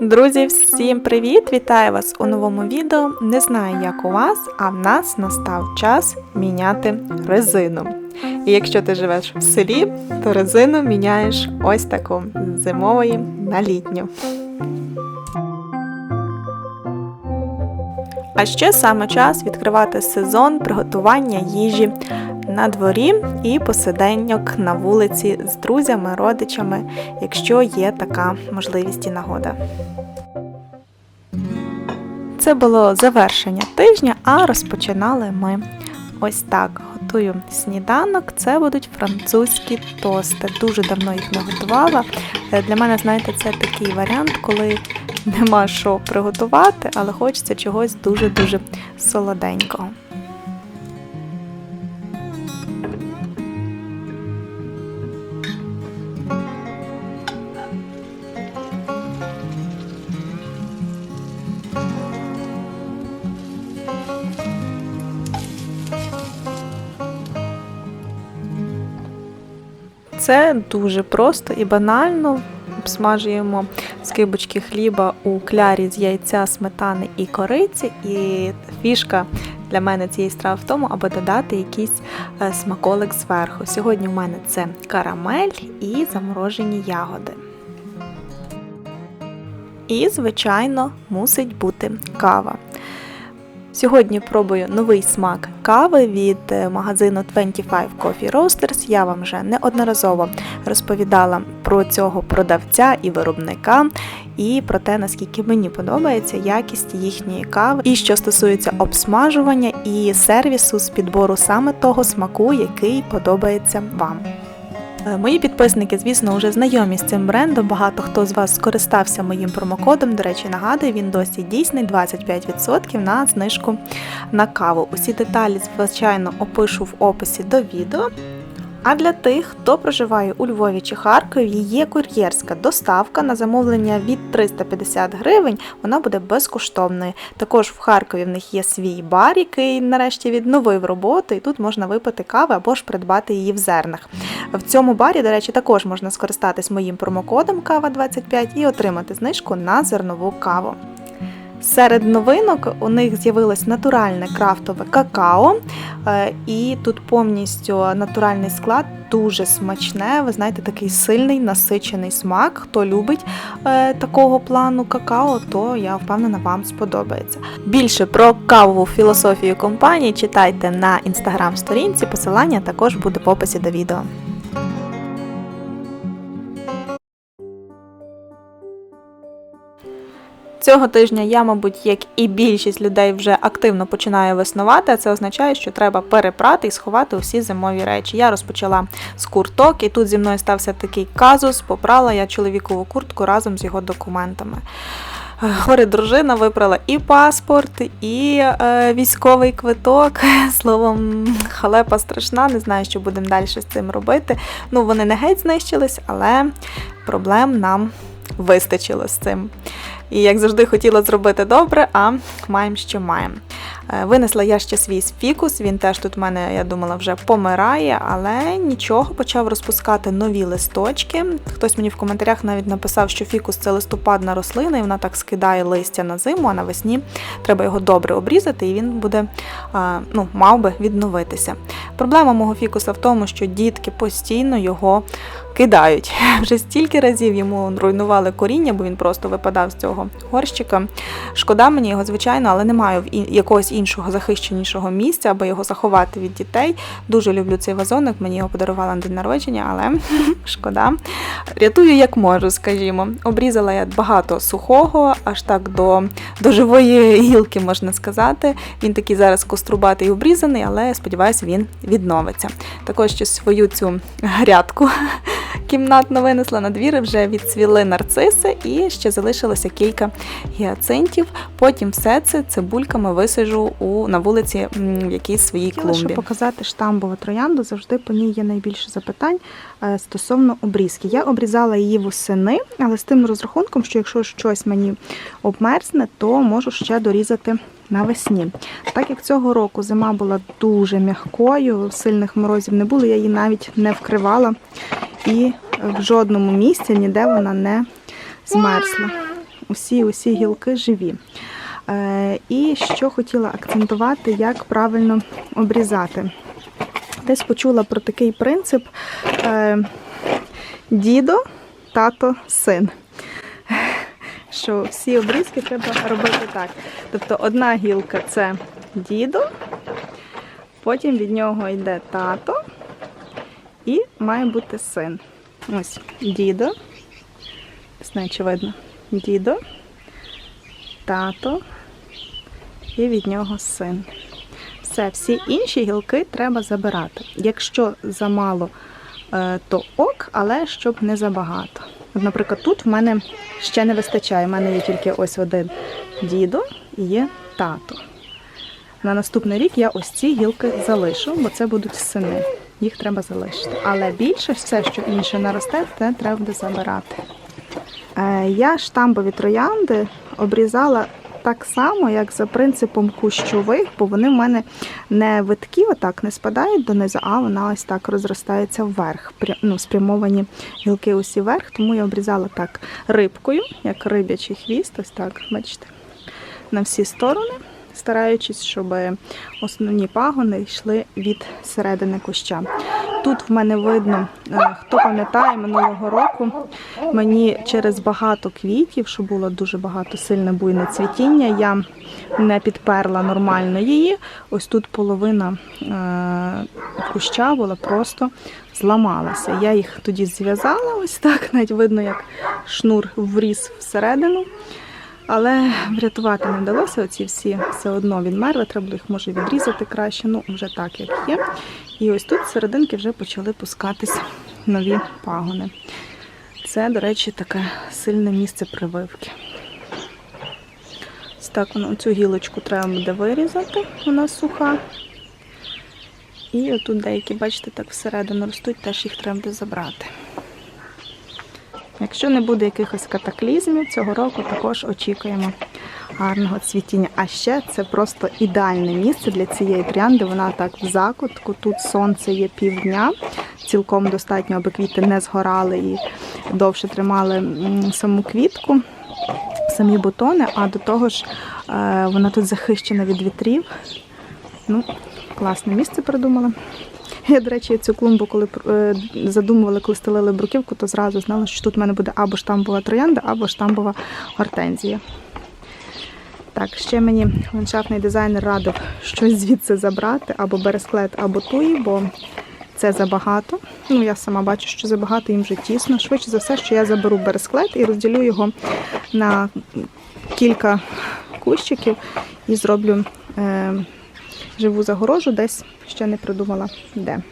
Друзі, всім привіт! Вітаю вас у новому відео. Не знаю, як у вас, а в нас настав час міняти резину. І якщо ти живеш в селі, то резину міняєш ось таку з зимової на літню. А ще саме час відкривати сезон приготування їжі на дворі і посиденьок на вулиці з друзями, родичами, якщо є така можливість і нагода. Це було завершення тижня, а розпочинали ми ось так. Готую сніданок. Це будуть французькі тости. Дуже давно їх не готувала. Е, Для мене, знаєте, це такий варіант, коли нема що приготувати, але хочеться чогось дуже-дуже солоденького. Це дуже просто і банально. Обсмажуємо скибочки хліба у клярі з яйця, сметани і кориці. І фішка для мене цієї страви в тому, аби додати якийсь е, смаколик зверху. Сьогодні в мене це карамель і заморожені ягоди. І, звичайно, мусить бути кава. Сьогодні пробую новий смак кави від е, магазину 25 Coffee Roasters. Я вам вже неодноразово розповідала про цього продавця і виробника, і про те, наскільки мені подобається якість їхньої кави. І що стосується обсмажування і сервісу з підбору саме того смаку, який подобається вам. Е, Мої підписники, звісно, вже знайомі з цим брендом. Багато хто з вас скористався моїм промокодом. До речі, нагадую, він досі дійсний 25% на знижку на каву. Усі деталі, звичайно, опишу в описі до відео. А для тих, хто проживає у Львові чи Харкові, є кур'єрська доставка на замовлення від 350 гривень. Вона буде безкоштовною. Також в Харкові в них є свій бар, який нарешті відновив роботу, і тут можна випити кави або ж придбати її в зернах. В цьому барі, до речі, також можна скористатись моїм промокодом кава 25 і отримати знижку на зернову каву. Серед новинок у них з'явилось натуральне крафтове какао, е, і тут повністю натуральний склад дуже смачне. Ви знаєте, такий сильний насичений смак. Хто любить е, такого плану какао, то я впевнена, вам сподобається. Більше про кавову філософію компанії читайте на інстаграм-сторінці. Посилання також буде в описі до відео. Цього тижня я, мабуть, як і більшість людей вже активно починаю веснувати. а Це означає, що треба перепрати і сховати усі зимові речі. Я розпочала з курток, і тут зі мною стався такий казус. Попрала я чоловікову куртку разом з його документами. Горе дружина випрала і паспорт, і е, військовий квиток. Словом, халепа страшна, не знаю, що будемо далі з цим робити. Ну, вони не геть знищились, але проблем нам вистачило з цим. І як завжди хотіла зробити добре, а маємо, що маємо. Е, Винесла я ще свій фікус, він теж тут в мене, я думала, вже помирає, але нічого, почав розпускати нові листочки. Хтось мені в коментарях навіть написав, що фікус це листопадна рослина, і вона так скидає листя на зиму, а навесні треба його добре обрізати, і він буде, ну, мав би відновитися. Проблема мого фікуса в тому, що дітки постійно його кидають. Вже стільки разів йому руйнували коріння, бо він просто випадав з цього горщика. Шкода мені його, звичайно, але не маю в якогось іншого захищенішого місця, аби його заховати від дітей. Дуже люблю цей вазоник, мені його подарувала на день народження, але шкода. Рятую як можу, скажімо. Обрізала я багато сухого, аж так до, до живої гілки, можна сказати. Він такий зараз кострубатий і обрізаний, але сподіваюся, він відновиться. Також ще свою цю грядку кімнатно винесла на двір, вже відцвіли нарциси і ще залишилося кілька гіацинтів. Потім все це цибульками висаджу у, на вулиці в якійсь своїй клумбі. показати штамбову троянду. Завжди по ній є найбільше запитань е, стосовно обрізки. Я обрізала її восени, але з тим розрахунком, що якщо щось мені обмерзне, то можу ще дорізати навесні. Так як цього року зима була дуже м'якою, сильних морозів не було, я її навіть не вкривала і в жодному місці ніде вона не змерзла. усі усі гілки живі. Е, І що хотіла акцентувати, як правильно обрізати. Десь почула про такий принцип е, дідо, тато, син. Що всі обрізки треба робити так. Тобто одна гілка це дідо, потім від нього йде тато і має бути син. Ось дідо. Не знаю, чи видно. Дідо, тато і від нього син. Все, всі інші гілки треба забирати. Якщо замало, е, то ок, але щоб не забагато. Наприклад, тут в мене ще не вистачає. У мене є тільки ось один дідо і є тато. На наступний рік я ось ці гілки залишу, бо це будуть сини. Їх треба залишити. Але більше все, що інше наросте, це треба буде забирати. Е, Я штамбові троянди обрізала так само, як за принципом кущових, бо вони в мене не виткі, отак не спадають донизу, а вона ось так розростається вверх. Ну, спрямовані гілки усі вверх, тому я обрізала так рибкою, як рибячий хвіст, ось так, бачите, на всі сторони, стараючись, щоб основні пагони йшли від середини куща. Тут в мене видно, е, хто пам'ятає, минулого року мені через багато квітів, що було дуже багато сильне буйне цвітіння, я не підперла нормально її. Ось тут половина е, куща була просто зламалася. Я їх тоді зв'язала, ось так, навіть видно, як шнур вріс всередину. Але врятувати не вдалося. Оці всі все одно відмерли, треба їх може відрізати краще. Ну, вже так, як є. І ось тут серединки вже почали пускатись нові пагони. Це, до речі, таке сильне місце прививки. Ось так воно цю гілочку треба буде вирізати, вона суха. І отут деякі, бачите, так всередину ростуть, теж їх треба буде забрати. Якщо не буде якихось катаклізмів, цього року також очікуємо гарного цвітіння. А ще це просто ідеальне місце для цієї тріанди. Вона так в закутку. Тут сонце є півдня. Цілком достатньо, аби квіти не згорали і довше тримали саму квітку, самі бутони. А до того ж, е, вона тут захищена від вітрів. Ну, класне місце придумала. Я, до речі, цю клумбу, коли е, задумували, коли стелили бруківку, то зразу знала, що тут в мене буде або штамбова троянда, або штамбова гортензія. Так, ще мені ландшафтний дизайнер радив щось звідси забрати, або бересклет, або туї, бо це забагато. Ну, я сама бачу, що забагато їм вже тісно. Швидше за все, що я заберу бересклет і розділю його на кілька кущиків і зроблю е, живу загорожу, десь ще не придумала де.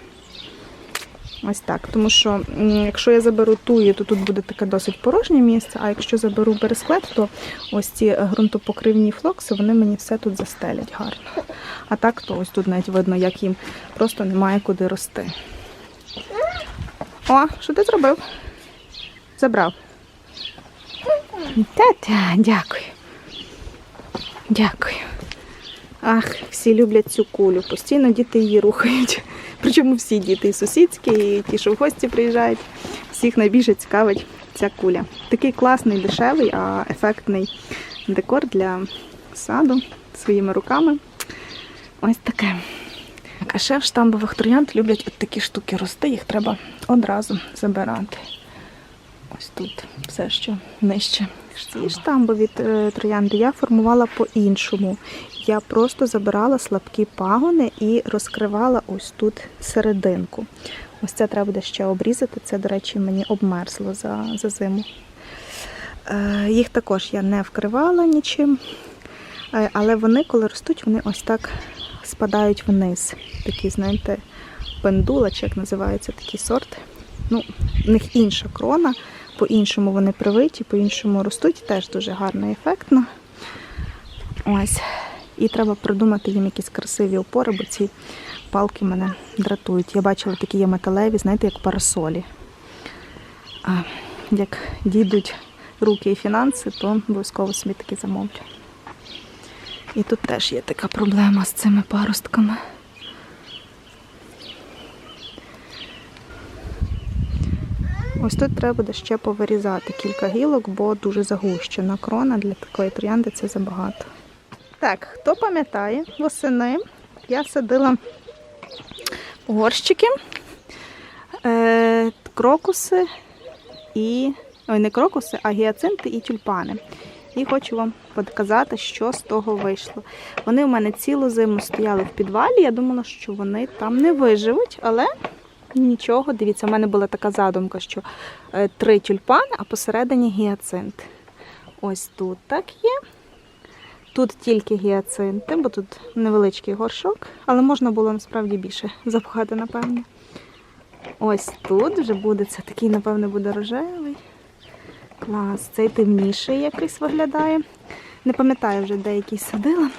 Ось так. Тому що якщо я заберу туї, то тут буде таке досить порожнє місце, а якщо заберу бересклет, то ось ці ґрунтопокривні флокси, вони мені все тут застелять гарно. А так, то ось тут навіть видно, як їм просто немає куди рости. О, що ти зробив? Забрав. Та-та, дякую. Дякую. Ах, всі люблять цю кулю. Постійно діти її рухають. Причому всі діти, і сусідські, і ті, що в гості приїжджають. Всіх найбільше цікавить ця куля. Такий класний, дешевий, а ефектний декор для саду своїми руками. Ось таке. Так, А ще в штамбових троянд люблять от такі штуки рости, їх треба одразу забирати. Ось тут все, що нижче. Ці штамбові е, троянди я формувала по-іншому. Я просто забирала слабкі пагони і розкривала ось тут серединку. Ось це треба буде ще обрізати. Це, до речі, мені обмерзло за, за зиму. Е, Їх також я не вкривала нічим. Е, Але вони, коли ростуть, вони ось так спадають вниз. Такі, знаєте, пендула, чи як називається такий сорт. Ну, в них інша крона, по-іншому вони привиті, по-іншому ростуть, теж дуже гарно і ефектно. Ось. І треба придумати їм якісь красиві опори, бо ці палки мене дратують. Я бачила такі є металеві, знаєте, як парасолі. А, як дійдуть руки і фінанси, то обов'язково собі такі замовлю. І тут теж є така проблема з цими паростками. Ось тут треба буде ще повирізати кілька гілок, бо дуже загущена крона для такої троянди це забагато. Так, хто пам'ятає, восени я садила горщики, е, крокуси і. Ой, не крокуси, а гіацинти і тюльпани. І хочу вам показати, що з того вийшло. Вони в мене цілу зиму стояли в підвалі. Я думала, що вони там не виживуть, але нічого. Дивіться, в мене була така задумка, що е, три тюльпани, а посередині гіацинт. Ось тут так є. Тут тільки гіацинти, бо тут невеличкий горшок, але можна було насправді більше запхати, напевне. Ось тут вже буде це такий, напевне, буде рожевий. Клас, цей темніший якийсь виглядає. Не пам'ятаю вже деякий садила.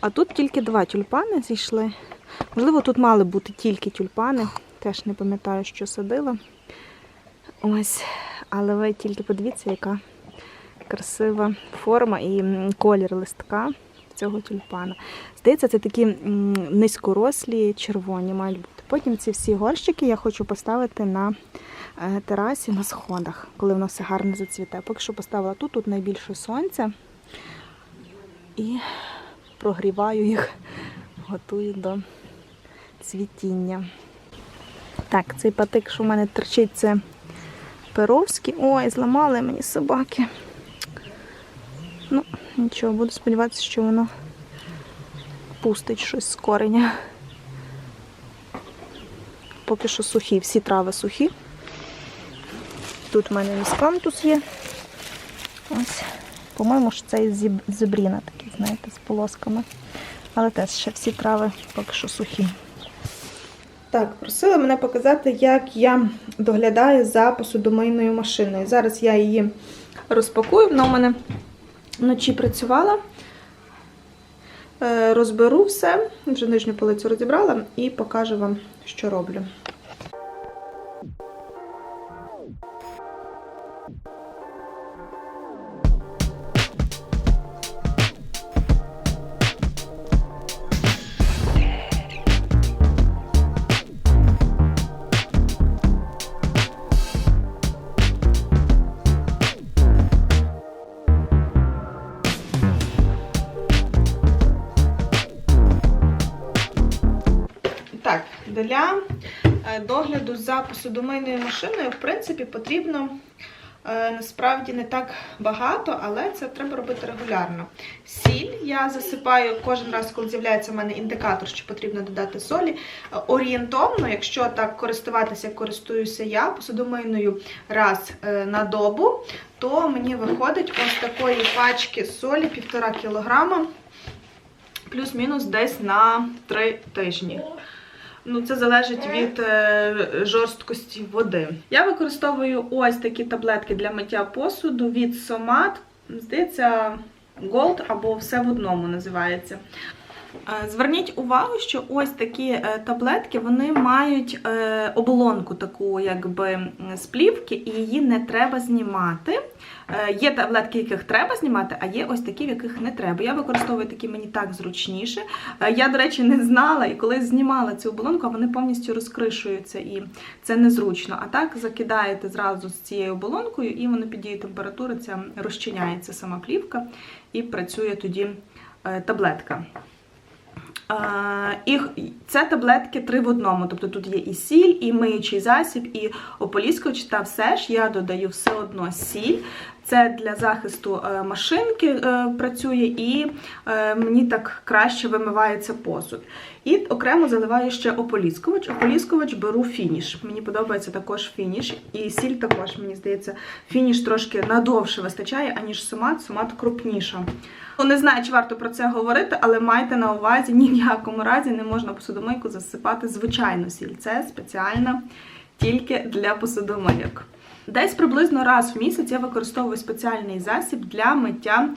А тут тільки два тюльпани зійшли. Можливо, тут мали бути тільки тюльпани. Теж не пам'ятаю, що садила. Ось, але ви тільки подивіться, яка красива форма і колір листка цього тюльпана. Здається, це такі низькорослі червоні мають бути. Потім ці всі горщики я хочу поставити на е, терасі на сходах, коли воно все гарно зацвіте. Поки що поставила тут, тут найбільше сонця. І прогріваю їх, готую до цвітіння. Так, цей патик, що в мене торчить, це перовський. Ой, зламали мені собаки. Ну, нічого, буду сподіватися, що воно пустить щось з кореня. Поки що сухі, всі трави сухі. Тут в мене міскантус є. По-моєму, ж це із зебріна такий, знаєте, з полосками. Але теж ще всі трави поки що сухі. Так, просили мене показати, як я доглядаю за посудомийною машиною. Зараз я її розпакую, вона у мене вночі працювала. Е, Розберу все, вже нижню полицю розібрала і покажу вам, що роблю. Для е, догляду за посудомийною машиною, в принципі, потрібно е, насправді не так багато, але це треба робити регулярно. Сіль я засипаю кожен раз, коли з'являється в мене індикатор, що потрібно додати солі. Орієнтовно, якщо так користуватися, як користуюся я посудомийною раз е, на добу, то мені виходить ось такої пачки солі 1,5 кг, плюс-мінус десь на 3 тижні. Ну, це залежить від е, жорсткості води. Я використовую ось такі таблетки для миття посуду від Сомат. Здається, Gold або все в одному називається. Е, Зверніть увагу, що ось такі е, таблетки вони мають е, оболонку таку, якби з плівки, і її не треба знімати. Є таблетки, яких треба знімати, а є ось такі, в яких не треба. Я використовую такі мені так зручніше. Я, до речі, не знала, і коли знімала цю оболонку, вони повністю розкришуються, і це незручно. А так закидаєте зразу з цією оболонкою, і воно під дією температури ця розчиняється сама плівка і працює тоді таблетка. І це таблетки три в одному. Тобто тут є і сіль, і миючий засіб, і ополіскоч, та все ж я додаю все одно сіль. Це для захисту е, машинки е, працює, і е, мені так краще вимивається посуд. І окремо заливаю ще ополіскувач. Ополіскувач беру фініш. Мені подобається також фініш. І сіль також, мені здається, фініш трошки надовше вистачає, аніж сумат. Сумат крупніша. Ну, Не знаю, чи варто про це говорити, але майте на увазі, ні в якому разі не можна посудомийку засипати звичайну сіль. Це спеціальна тільки для посудомийок. Десь приблизно раз в місяць я використовую спеціальний засіб для миття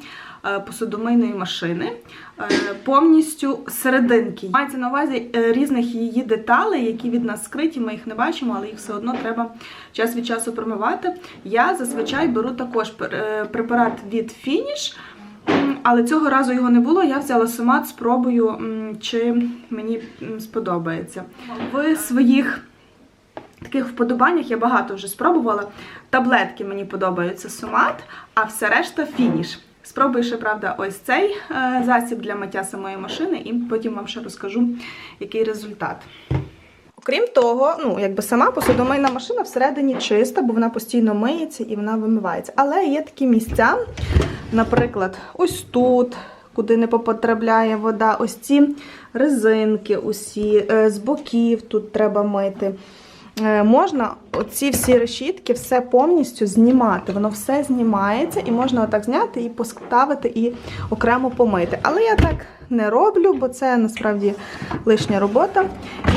е, посудомийної машини е, повністю серединки. Мається на увазі е, різних її деталей, які від нас скриті, ми їх не бачимо, але їх все одно треба час від часу промивати. Я зазвичай беру також препарат від М, але цього разу його не було. Я взяла сомат, спробую, чи мені сподобається. В своїх таких вподобаннях я багато вже спробувала. Таблетки мені подобаються сумат, а все решта фініш. Спробую ще, правда, ось цей е, засіб для миття самої машини, і потім вам ще розкажу, який результат. Окрім того, ну якби сама посудомийна машина всередині чиста, бо вона постійно миється і вона вимивається. Але є такі місця, наприклад, ось тут, куди не потрапляє вода, ось ці резинки, усі е, з боків тут треба мити. Е, Можна оці всі решітки все повністю знімати. Воно все знімається і можна отак зняти і поставити і окремо помити. Але я так не роблю, бо це насправді лишня робота.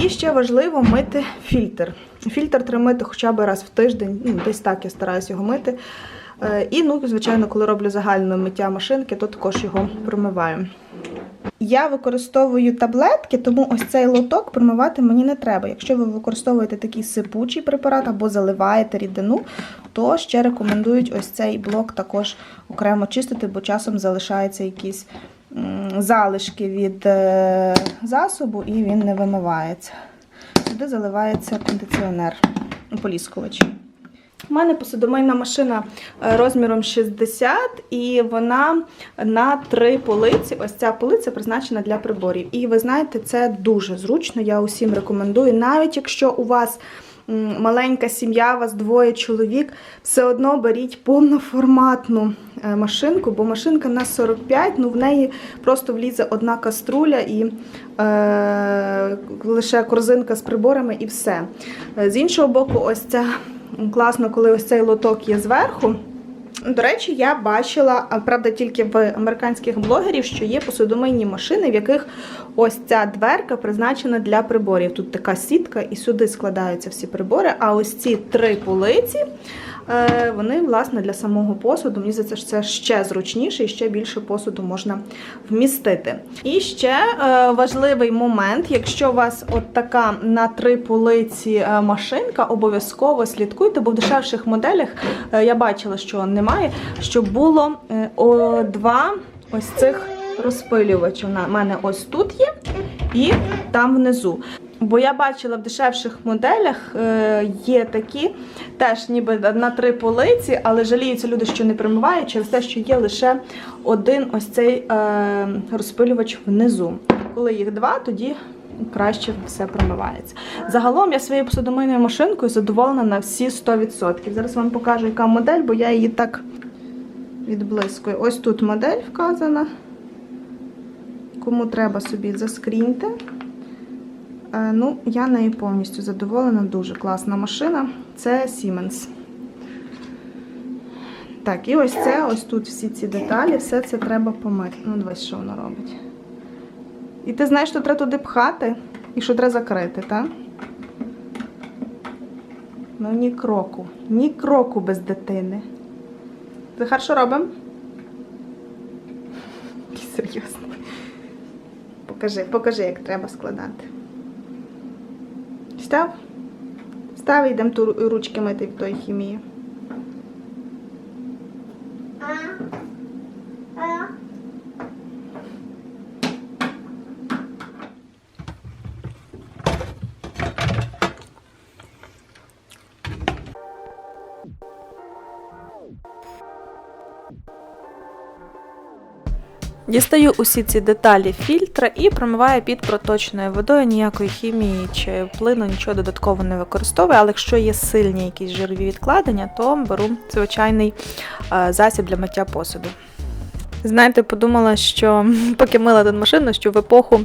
І ще важливо мити фільтр. Фільтр треба мити хоча б раз в тиждень, ну, десь так я стараюся його мити. Е, І, ну, звичайно, коли роблю загальне миття машинки, то також його промиваю. Я використовую таблетки, тому ось цей лоток промивати мені не треба. Якщо ви використовуєте такий сипучий препарат або заливаєте рідину, то ще рекомендують ось цей блок також окремо чистити, бо часом залишаються якісь залишки від е, засобу і він не вимивається. Сюди заливається кондиціонер, поліскувач. У мене посудомийна машина е, розміром 60 і вона на три полиці. Ось ця полиця призначена для приборів. І ви знаєте, це дуже зручно. Я усім рекомендую. Навіть якщо у вас маленька сім'я, вас двоє чоловік, все одно беріть повноформатну е, машинку, бо машинка на 45, ну в неї просто влізе одна каструля і е, лише корзинка з приборами і все. Е, З іншого боку, ось ця класно, коли ось цей лоток є зверху. До речі, я бачила, правда, тільки в американських блогерів, що є посудомийні машини, в яких ось ця дверка призначена для приборів. Тут така сітка, і сюди складаються всі прибори. А ось ці три полиці, вони, власне, для самого посуду. Мені здається, це ще зручніше і ще більше посуду можна вмістити. І ще е, важливий момент: якщо у вас от така на три полиці е, машинка, обов'язково слідкуйте, бо в дешевших моделях е, я бачила, що немає, щоб було е, два ось цих розпилювачі. У мене ось тут є і там внизу. Бо я бачила в дешевших моделях е, є такі, теж ніби на три полиці, але жаліються люди, що не примивають через те, що є лише один ось цей е, розпилювач внизу. Коли їх два, тоді краще все промивається. Загалом я своєю посудомийною машинкою задоволена на всі 100%. Зараз вам покажу, яка модель, бо я її так відблискую. Ось тут модель вказана. Кому треба собі заскріньте. Е, Ну, я нею повністю задоволена, дуже класна машина. Це Siemens. Так, і ось це, ось тут всі ці деталі, все це треба помити. Ну, дивись, що воно робить. І ти знаєш, що треба туди пхати і що треба закрити, так? Ну, ні кроку. Ні кроку без дитини. Захар, що робимо? Серйозно. Покажи, покажи, як треба складати. Став? Став і йдемо ручки мити від тої хімії. Дістаю усі ці деталі фільтра і промиваю під проточною водою. Ніякої хімії чи плину, нічого додатково не використовую. Але якщо є сильні якісь жирові відкладення, то беру звичайний е, засіб для миття посуду. Знаєте, подумала, що поки мила тут машину, що в епоху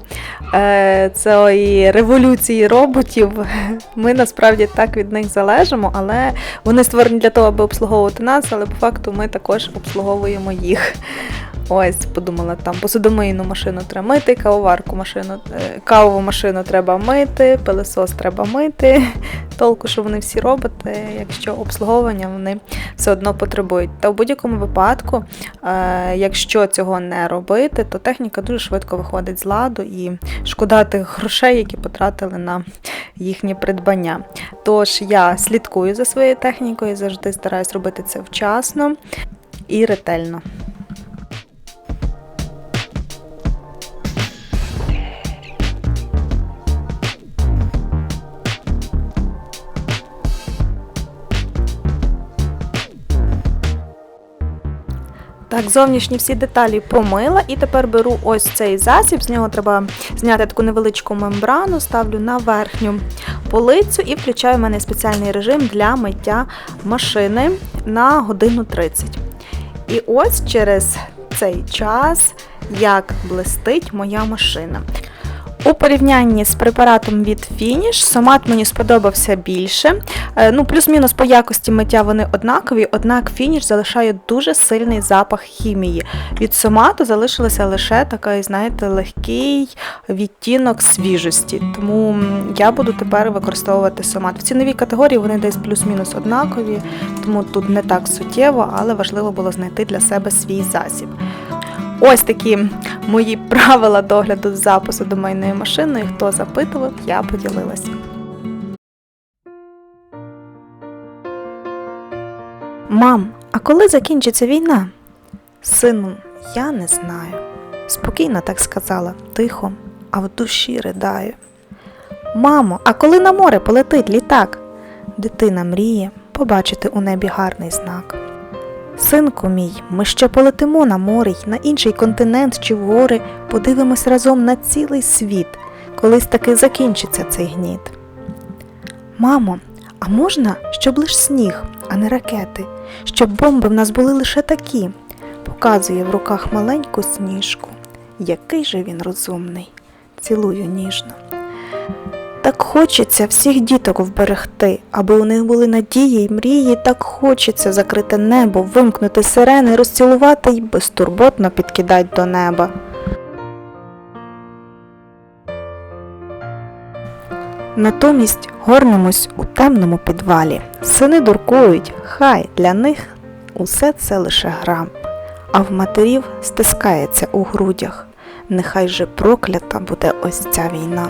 е, цієї революції роботів ми насправді так від них залежимо, але вони створені для того, аби обслуговувати нас, але по факту ми також обслуговуємо їх. Ось, подумала, там посудомийну машину треба мити, кавоварку машину, е, кавову машину треба мити, пилесос треба мити. Толку, що вони всі роботи, якщо обслуговування вони все одно потребують. Та в будь-якому випадку, е, якщо цього не робити, то техніка дуже швидко виходить з ладу і шкода тих грошей, які потратили на їхнє придбання. Тож я слідкую за своєю технікою, завжди стараюсь робити це вчасно і ретельно. Так, зовнішні всі деталі помила і тепер беру ось цей засіб. З нього треба зняти таку невеличку мембрану, ставлю на верхню полицю і включаю в мене спеціальний режим для миття машини на годину 30. І ось через цей час як блистить моя машина. У порівнянні з препаратом від Finish Сомат мені сподобався більше. Е, Ну, плюс-мінус по якості миття вони однакові, однак Finish залишає дуже сильний запах хімії. Від Сомату залишилося лише такий, знаєте, легкий відтінок свіжості. Тому я буду тепер використовувати Сомат. В ціновій категорії вони десь плюс-мінус однакові, тому тут не так суттєво, але важливо було знайти для себе свій засіб. Ось такі мої правила догляду запису домайною машиною. Хто запитував, я поділилася. Мам, а коли закінчиться війна? Сину, я не знаю. Спокійно так сказала, тихо, а в душі ридаю. Мамо, а коли на море полетить літак? Дитина мріє побачити у небі гарний знак. Синку мій, ми ще полетимо на море й на інший континент чи в гори, подивимось разом на цілий світ, колись таки закінчиться цей гніт. Мамо, а можна, щоб лиш сніг, а не ракети, щоб бомби в нас були лише такі? Показує в руках маленьку сніжку. Який же він розумний, цілую ніжно. Так хочеться всіх діток вберегти, аби у них були надії й мрії, так хочеться закрити небо, вимкнути сирени, розцілувати й безтурботно підкидать до неба. Натомість горнемось у темному підвалі. Сини дуркують, хай для них усе це лише гра, а в матерів стискається у грудях. Нехай же проклята буде ось ця війна.